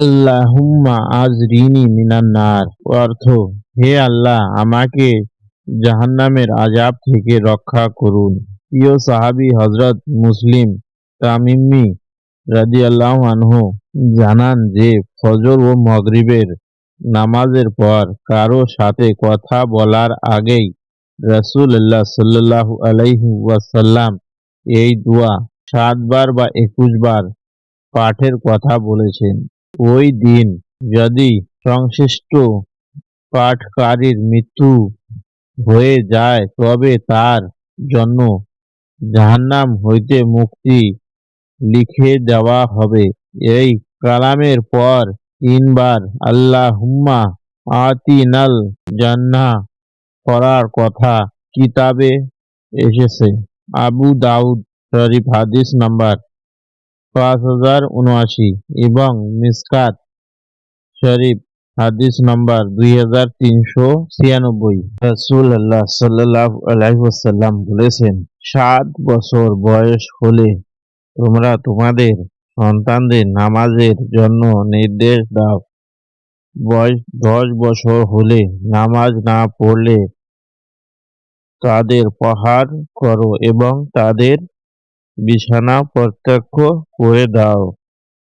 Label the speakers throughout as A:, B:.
A: আল্লাহুম্মা আজরিনি মিনান নার। অর্থ, হে আল্লাহ, আমাকে জাহান্নামের আজাব থেকে রক্ষা করুন। প্রিয় সাহাবি হজরত মুসলিম তামিমি রাদিয়াল্লাহু আনহু জানান যে, ফজর ও মগরিবের নামাজের পর কারও সাথে কথা বলার আগেই রাসূলুল্লাহ সাল্লাল্লাহু আলাইহি ওয়াসাল্লাম এই দোয়া সাতবার বা একুশ বার পাঠের কথা বলেছেন। ওই দিন যদি সংশ্লিষ্ট পাঠকারীর মৃত্যু হয়ে যায়, তবে তার জন্য জাহান্নাম হইতে মুক্তি লিখে দেওয়া হবে। এই কালামের পর তিনবার আল্লাহুম্মা আতিনাল জান্না করার কথা কিতাবে এসেছে। আবু দাউদ শরীফ হাদিস নাম্বার পাঁচ হাজার উনআশি এবং মিসকাত শরীফ হাদিস নাম্বার দুই হাজার তিনশো ছিয়ানব্বই। রাসূলুল্লাহ সাল্লাল্লাহু আলাইহি ওয়াসাল্লাম বলেছেন, সাত বছর বয়স হলে তোমরা তোমাদের সন্তানদের নামাজের জন্য নির্দেশ দাও। বয়স দশ বছর হলে নামাজ না পড়লে তাদের পাহাড় করো এবং তাদের বিছানা প্রত্যক্ষ করে দাও।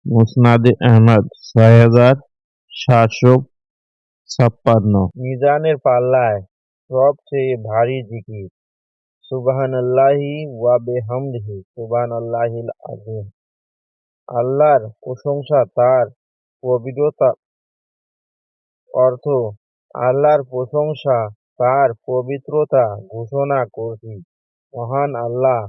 A: মুসনাদে আহমদ, ছয় হাজার সাতশো ছাপ্পান্ন। মিজানের পাল্লায় সবচেয়ে ভারী জিকি জিকির। সুবহানাল্লাহি ওয়া বিহামদিহি, সুবহানাল্লাহিল আযীম। আল্লাহর প্রশংসা তার পবিত্রতা অর্থ। আল্লাহর প্রশংসা তার পবিত্রতা ঘোষণা করছি। মহান আল্লাহ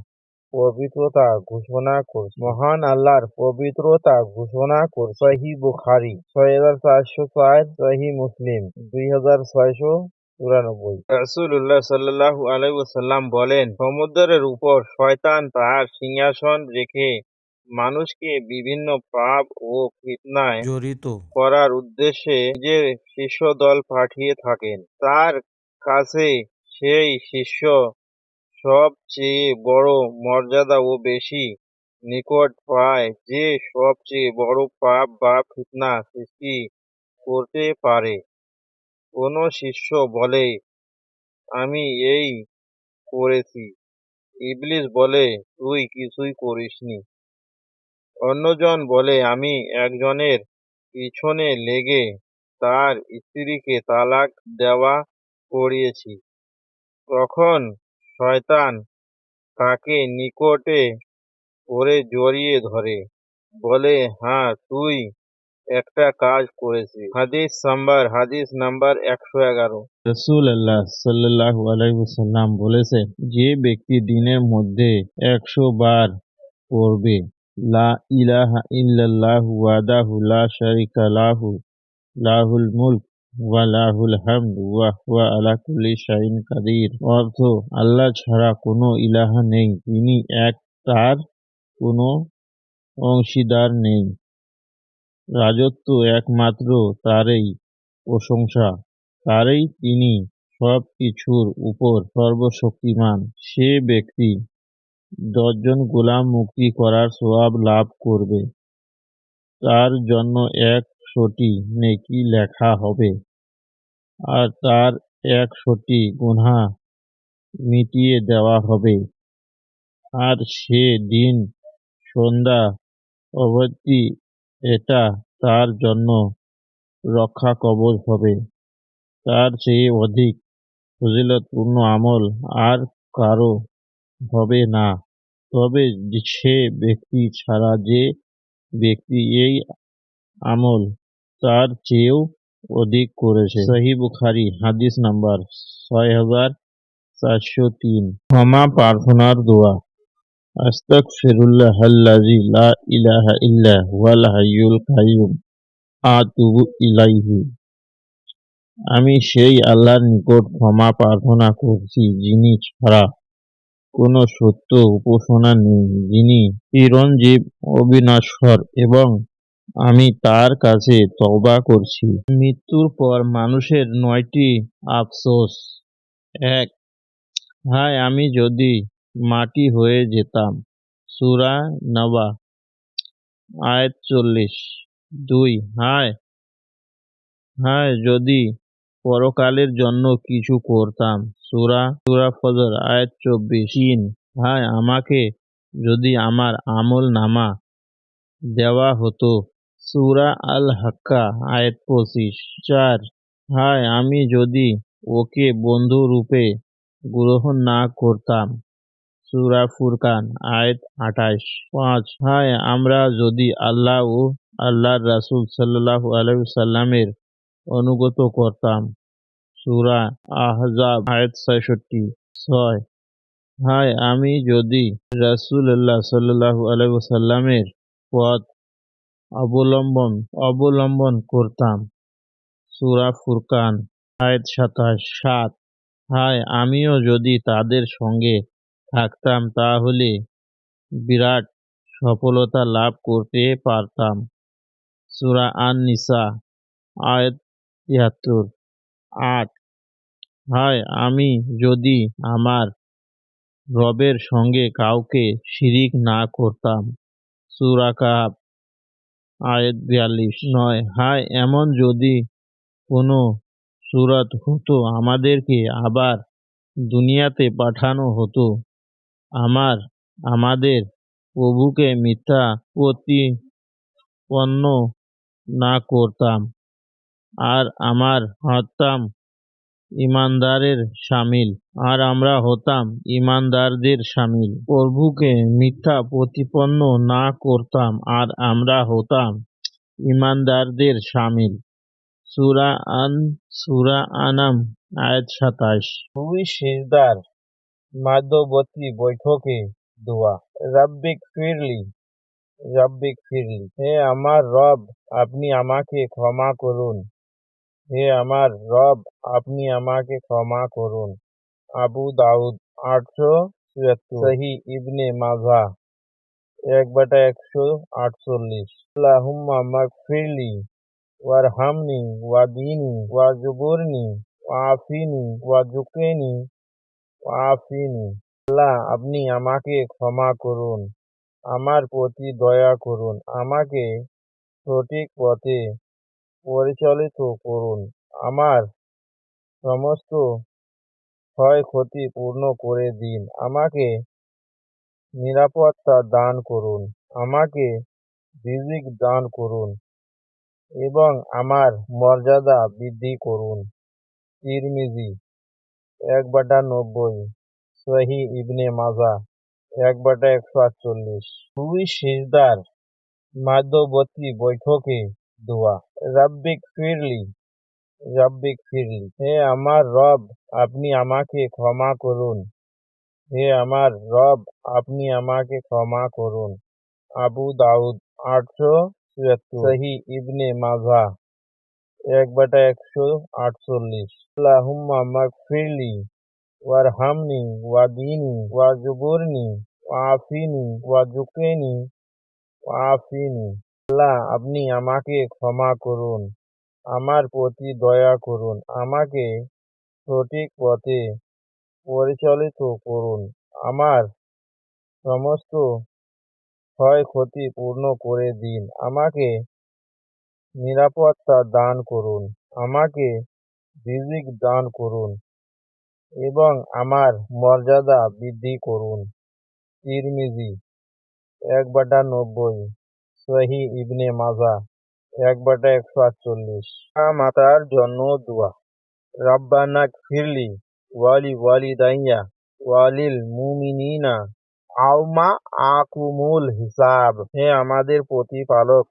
A: পবিত্রতা ঘোষণা করছি। মহান আল্লাহর পবিত্রতা ঘোষণা কর সহি বুখারি ছয় হাজার চারশো চার সহি মুসলিম দুই হাজার ছয়শো চুরানব্বই। রাসূলুল্লাহ সাল্লাল্লাহু আলাইহি ওয়াসাল্লাম বলেন সমুদ্রের উপর শয়তান তার সিংহাসন রেখে মানুষকে বিভিন্ন পাপ ও ফিতনায়
B: জড়িত
A: করার উদ্দেশ্যে নিজের শিষ্য দল পাঠিয়ে থাকেন। তার কাছে সেই শিষ্য সবচেয়ে বড় মর্যাদা ও বেশি নিকট পায় যে সবচেয়ে বড় পাপ বা ফিতনা সৃষ্টি করতে পারে। কোনো শিষ্য বলে, আমি এই করেছি। ইবলিস বলে, তুই কিছুই করিসনি। অন্যজন বলে, আমি একজনের পিছনে লেগে তার স্ত্রীকে তালাক দেওয়া করিয়েছি। তখন শয়তান তাকে নিকটে করে জড়িয়ে ধরে। বলে হ্যাঁ তুই একটা কাজ করেছিস। হাদিস নাম্বার হাদিস নাম্বার একশো এগারো। রসুল্লাহ সাল্লাহ আলাইসাল্লাম বলেছেন, যে ব্যক্তি দিনের মধ্যে একশো বার পড়বে, লা ইলাহা ইল্লাল্লাহু ওয়াহদাহু লা শারিকা লাহু, লাহুল মুলক ওয়া লাহুল হামদ ওয়া আলা কুল্লি শাইইন কাদির। অর্থ, আল্লাহ ছাড়া কোনো ইলাহা নেই। তিনি এক, তার কোনো অংশীদার নেই। রাজত্ব একমাত্র তারই প্রশংসা। তারই তিনি সব কিছুর উপর সর্বশক্তিমান। সে ব্যক্তি দশজন গোলাম মুক্তি করার সোয়াব লাভ করবে। তার জন্য একশোটি নেকি লেখা হবে। আর তার একশোটি গুনহা মিটিয়ে দেওয়া হবে। আর সে দিন সন্ধ্যা অবধি এটা তার জন্য রক্ষা কবচ হবে। তার চেয়ে অধিক ফজিলতপূর্ণ আমল আর কারও হবে না। তবে সে ব্যক্তি ছাড়া যে ব্যক্তি এই আমল তার চেয়েও অধিক করেছে। সহি বুখারি হাদিস নাম্বার ছয় হাজার চারশো তিন। ক্ষমা প্রার্থনার দোয়া। আস্তাগফিরুল্লাহ আল্লাযী লা ইলাহা ইল্লা হুয়াল হাইয়ুল কাইয়্যুম আতুবু ইলাইহি। আমি সেই আল্লাহর নিকট ক্ষমা প্রার্থনা করছি যিনি ছাড়া কোনো সত্য উপাসনা নেই যিনি চিরঞ্জীব অবিনশ্বর এবং আমি তার কাছে তওবা করছি। মৃত্যুর পর মানুষের নয়টি আফসোস। এক, হায়, আমি যদি মাটি হয়ে যেতাম। সুরা নবা, আয়াত চল্লিশ। দুই, হায় হায়, যদি পরকালের জন্য কিছু করতাম। সুরা সুরা ফজর, আয়াত চব্বিশ। তিন, হায়, আমাকে যদি আমার আমল নামা দেওয়া হতো। সুরা আল হাক্কা আয়াত পঁচিশ। চার, হায়, আমি যদি ওকে বন্ধু রূপে গ্রহণ না করতাম। সুরা ফুরকান, আয়াত আঠাশ। পাঁচ, হায়, আমরা যদি আল্লাহ ও আল্লাহর রাসুল সাল্লাহ আলাইসাল্লামের অনুগত করতাম। সুরা আহজাব, আয়াত ছয়ষট্টি। ছয়, হায়, আমি যদি রাসুল্লাহ সাল্লাহ আলাইসাল্লামের পথ অবলম্বন অবলম্বন করতাম। সুরা ফুরকান, আয়াত সাতাশ, সাত। হায়, আমিও যদি তাদের সঙ্গে থাকতাম, তাহলে বিরাট সফলতা লাভ করতে পারতাম। সুরা আন নিসা আয়াত তিয়াত্তর, আট। হায়, আমি যদি আমার রবের সঙ্গে কাউকে শিরিক না করতাম। সুরা কাহাব আয়াত বিয়াল্লিশ নয়। হায়, এমন যদি কোনো সুরত হতো, আমাদেরকে আবার দুনিয়াতে পাঠানো হতো। আমার, আমাদের প্রভুকে মিথ্যা প্রতিপন্ন না করতাম। আর আমার হতাম ইমানদারের সামিল, আর আমরা হতাম ইমানদারদের সামিল। প্রভুকে মিথ্যা প্রতিপন্ন না করতাম, আর আমরা হতাম ইমানদারদের সামিল। সুরা আন, সুরা আনাম, আয়াত সাতাশ। দুই শেষদার মাধ্যবর্তী বৈঠকে দোয়া। রাব্বিক ফিরলি রাব্বিক ফিরলি হে আমার রব, আপনি আমাকে ক্ষমা করুন। হে আমার রব, আপনি আমাকে ক্ষমা করুন। আবু দাউদ, আটশো চুয়াত্তর সহি ইবনে মাজা, এক বাটা একশো আটচল্লিশ। আল্লাহুম্মা মাগফিরলি, ওয়ারহামনি, ওয়াদিনি, ওয়াজবুরনি, ওয়াফিনি ওয়াজুকেনি ওয়াফিনি। আল্লাহ, আপনি আমাকে ক্ষমা করুন। আমার প্রতি দয়া করুন। আমাকে সঠিক পথে পরিচালিত করুন। আমার সমস্ত ক্ষয়ক্ষতি পূর্ণ করে দিন। আমাকে নিরাপত্তা দান করুন। আমাকে রিজিক দান করুন এবং আমার মর্যাদা বৃদ্ধি করুন। তিরমিজি, এক বাটা নব্বই, সহি ইবনে মাজা, এক বাটা একশো আটচল্লিশ। দুই শেষদার মাধ্যবর্তী বৈঠকে দোয়া রাব্বিক ফিরলি রাব্বিক ফিরলি হে আমার রব আপনি আমাকে ক্ষমা করুন হে আমার রব আপনি আমাকে ক্ষমা করুন আবু দাউদ আটশো চুয়াত্তর সহি ইবনে মাজা এক বাটা একশো আটচল্লিশ আল্লাহুম্মা মাগফিরলি ওয়ারহামনি ওয়াদিনি ওয়াজবুরনি ওয়াফিনি ওয়াজুকেনি ওয়াফিনি আল্লাহ, আপনি আমাকে ক্ষমা করুন। আমার প্রতি দয়া করুন। আমাকে সঠিক পথে পরিচালিত করুন। আমার সমস্ত ক্ষয়ক্ষতি পূর্ণ করে দিন। আমাকে নিরাপত্তা দান করুন। আমাকে রিজিক দান করুন এবং আমার মর্যাদা বৃদ্ধি করুন। তিরমিজি, এক বাটা নব্বই। সহি ইবনে মাজা, এক বাটা একশো আটচল্লিশ। মাতার জন্য দোয়া। রব্বানা ফিরলি ওয়ালি ওয়ালি দাইয়া ওয়ালিল মুমিনিনা আউমা আকুমুল হিসাব। হে আমাদের প্রতিপালক,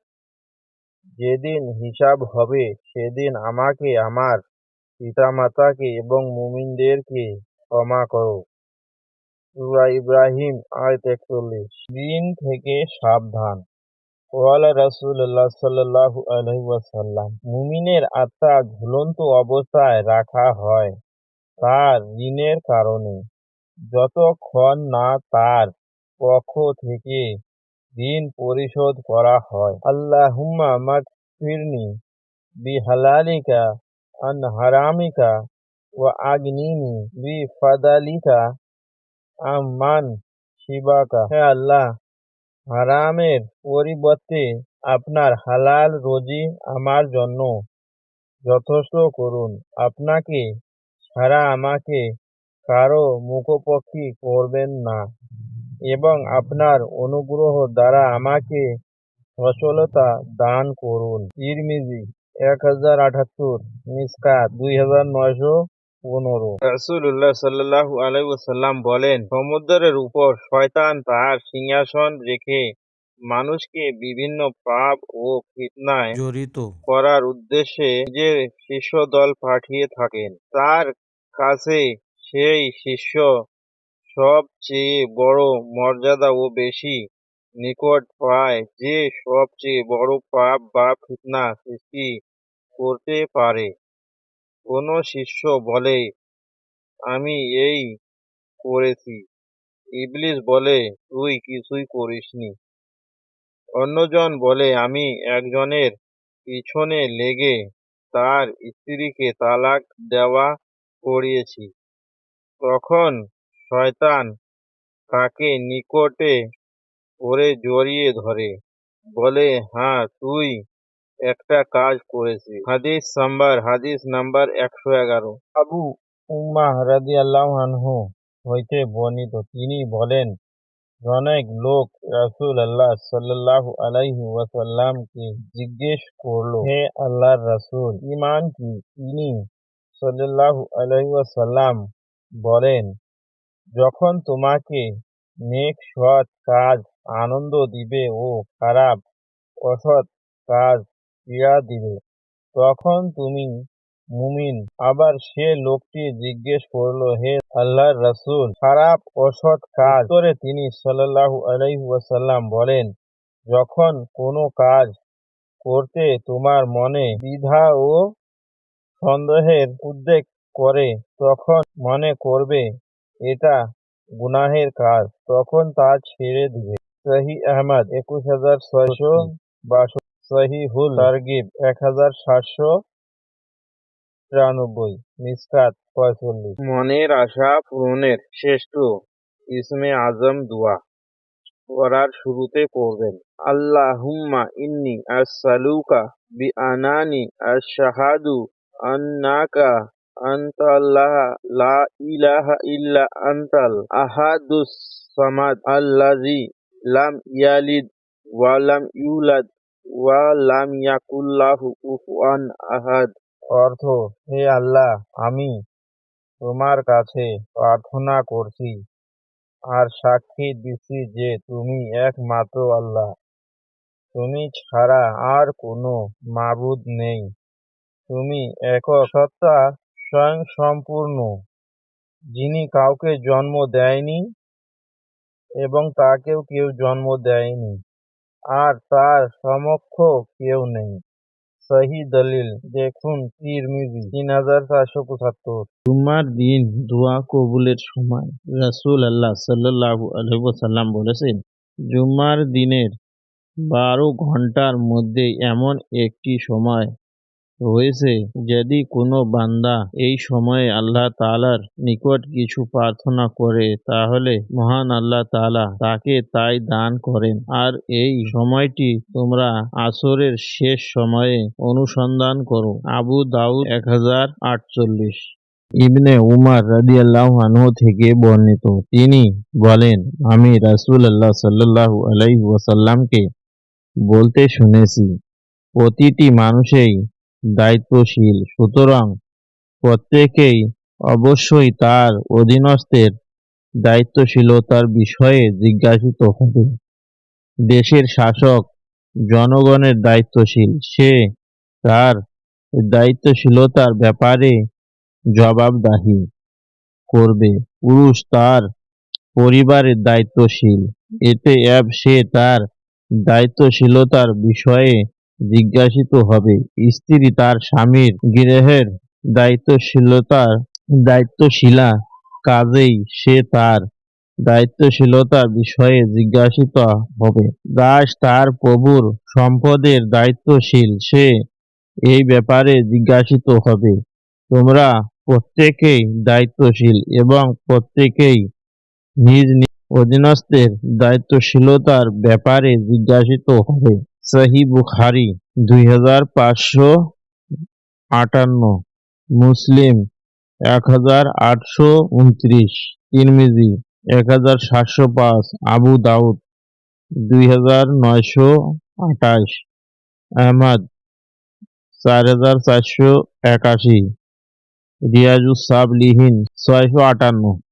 A: যেদিন হিসাব হবে, সেদিন আমাকে, আমার পিতামাতাকে এবং মুমিনদেরকে ক্ষমা করো। ইব্রাহিম আয়ত একচল্লিশ। দিন থেকে সাবধান। সাল্লাহু মুমিনের আত্মা ঝুলন্ত অবস্থায় রাখা হয় তার ঋণের কারণে। যতক্ষণ না তার পক্ষ থেকে ঋণ পরিশোধ করা হয়। আল্লাহুম্মা মাগফিরনি বিহালালিকা, আন হারামিকা, ওয়া বি ফাদালিকা আম্মান শিবাকা। হে আল্লাহ হারামের পরিবর্তে আপনার হালাল রোজি আমার জন্য যথেষ্ট করুন। আপনাকে ছাড়া আমাকে কারও মুখোপেক্ষী করবেন না এবং আপনার অনুগ্রহ দ্বারা আমাকে সচলতা দান করুন। তিরমিজি, এক হাজার আটাত্তর মিসকাত, দুই হাজার নয়শো পনেরো। রাসুল্লাহ সাল্লাহ আলাইসাল্লাম বলেন সমুদ্রের উপর শয়তান তার সিংহাসন রেখে মানুষকে বিভিন্ন পাপ ও ফিতনায়
B: জড়িত।
A: করার উদ্দেশ্যে নিজের শিষ্য দল পাঠিয়ে থাকেন। তার কাছে সেই শিষ্য সবচেয়ে বড় মর্যাদা ও বেশি নিকট পায় যে সবচেয়ে বড় পাপ বা ফিতনা সৃষ্টি করতে পারে। কোনো শিষ্য বলে, আমি এই করেছি। ইবলিস বলে, তুই কিছুই করিসনি। অন্যজন বলে, আমি একজনের পিছনে লেগে তার স্ত্রীকে তালাক দেওয়া করিয়েছি। তখন শয়তান তাকে নিকটে করে জড়িয়ে ধরে। বলে হ্যাঁ তুই একটা কাজ করেছে। হাদিস নাম্বার হাদিস নাম্বার একশো এগারো। আবু উম্মাহ রাদি আল্লাহ হইতে বর্ণিত। তিনি বলেন, অনেক লোক রাসুল আল্লাহ সাল্লাল্লাহু আলাইহি ওয়াসাল্লামকে জিজ্ঞেস করল, হে আল্লাহর রাসূল ইমান কি? তিনি সাল্লাল্লাহু আলাইহি ওয়াসাল্লাম বলেন, যখন তোমাকে নেক, সৎ কাজ, আনন্দ দিবে ও খারাপ, অসৎ কাজ পীড়া দিবে। তখন তুমি মুমিন। আবার সে লোকটি জিজ্ঞেস করল, হে আল্লাহর রাসূল, খারাপ, অসৎ কাজ? করে তিনি সাল্লাল্লাহু আলাইহি ওয়াসাল্লাম বলেন, যখন কোনো কাজ করতে তোমার মনে দ্বিধা ও সন্দেহের উদ্বেগ করে, তখন মনে করবে, এটা গুনাহের কাজ। তখন তা ছেড়ে দিবে। সহি আহমদ, একুশ হাজার ছয়শো বাষট্টি সহিহুল তারগিব এক হাজার সাতশো তিরানব্বই মিসকাত পঁয়তাল্লিশ। মনের আশা পূরণের শ্রেষ্ঠ ইসমে আজম দোয়া। করার শুরুতে করবেন আল্লাহুম্মা ইন্নি আসসালুকা বি আনানি আশহাদু আন্নাকা আনতাল্লাহ লা ইলাহা ইল্লা আনতাল আহাদুস সামাদ আল্লাযী লাম ইয়ালিদ ওয়া লাম ইউলাদ ওয়া লাম ইয়াকুল্লাহু কুফুয়ান আহাদ। অর্থ, হে আল্লাহ, আমি তোমার কাছে প্রার্থনা করছি। আর সাক্ষী দিচ্ছি যে তুমি একমাত্র আল্লাহ। তুমি ছাড়া আর কোনো মাবুদ নেই। তুমি একক সত্তা স্বয়ংসম্পূর্ণ, যিনি কাউকে জন্ম দেয়নি এবং তাকেও কেউ জন্ম দেয়নি। আর তার সমক্ষ কেউ নেই। সহি দলিল, দেখুন তিরমিজি তিন হাজার চারশো পঁচাত্তর। জুম্মার দিন দোয়া কবুলের সময় রাসুল আল্লাহ সাল্লাহ আলহাম বলেছেন জুমার দিনের বারো ঘণ্টার মধ্যে এমন একটি সময় রয়েছে যদি কোনো বান্দা এই সময়ে আল্লাহ তালার নিকট কিছু প্রার্থনা করে, তাহলে মহান আল্লাহ তাআলা তাকে তাই দান করেন। আর এই সময়টি তোমরা আসরের শেষ সময়ে অনুসন্ধান করো। আবু দাউদ এক হাজার আটচল্লিশ। ইবনে উমার রাদিয়াল্লাহু আনহু থেকে বর্ণিত। তিনি বলেন, আমি রাসূলুল্লাহ সাল্লাল্লাহু আলাইহি ওয়াসাল্লামকে বলতে শুনেছি, প্রতিটি মানুষই দায়িত্বশীল। সুতরাং প্রত্যেকেই অবশ্যই তার অধীনস্থের দায়িত্বশীলতার বিষয়ে জিজ্ঞাসিত হবে। দেশের শাসক জনগণের দায়িত্বশীল, সে তার দায়িত্বশীলতার ব্যাপারে জবাবদাহি করবে। পুরুষ তার পরিবারের দায়িত্বশীল, এতে অ্যাব সে তার দায়িত্বশীলতার বিষয়ে জিজ্ঞাসিত হবে, স্ত্রী তার স্বামীর গৃহের দায়িত্বশীলতার দায়িত্বশীলা, কাজেই সে তার দায়িত্বশীলতার বিষয়ে জিজ্ঞাসিত হবে। দাস তার প্রভুর সম্পদের দায়িত্বশীল, সে এই ব্যাপারে জিজ্ঞাসিত হবে, তোমরা প্রত্যেকেই দায়িত্বশীল এবং প্রত্যেকেই নিজ নিজ অধীনস্থের দায়িত্বশীলতার ব্যাপারে জিজ্ঞাসিত হবে। সহি বুখারি দুই হাজার পাঁচশো আটান্ন, মুসলিম এক হাজার আটশো উনত্রিশ, তিরমিজি এক হাজার সাতশো পাঁচ, আবু দাউদ দুই হাজার নয়শো আঠাশ, আহমদ চার হাজার চারশো একাশি, রিয়াজুস সাবলিহীন ছয়শো আটান্ন।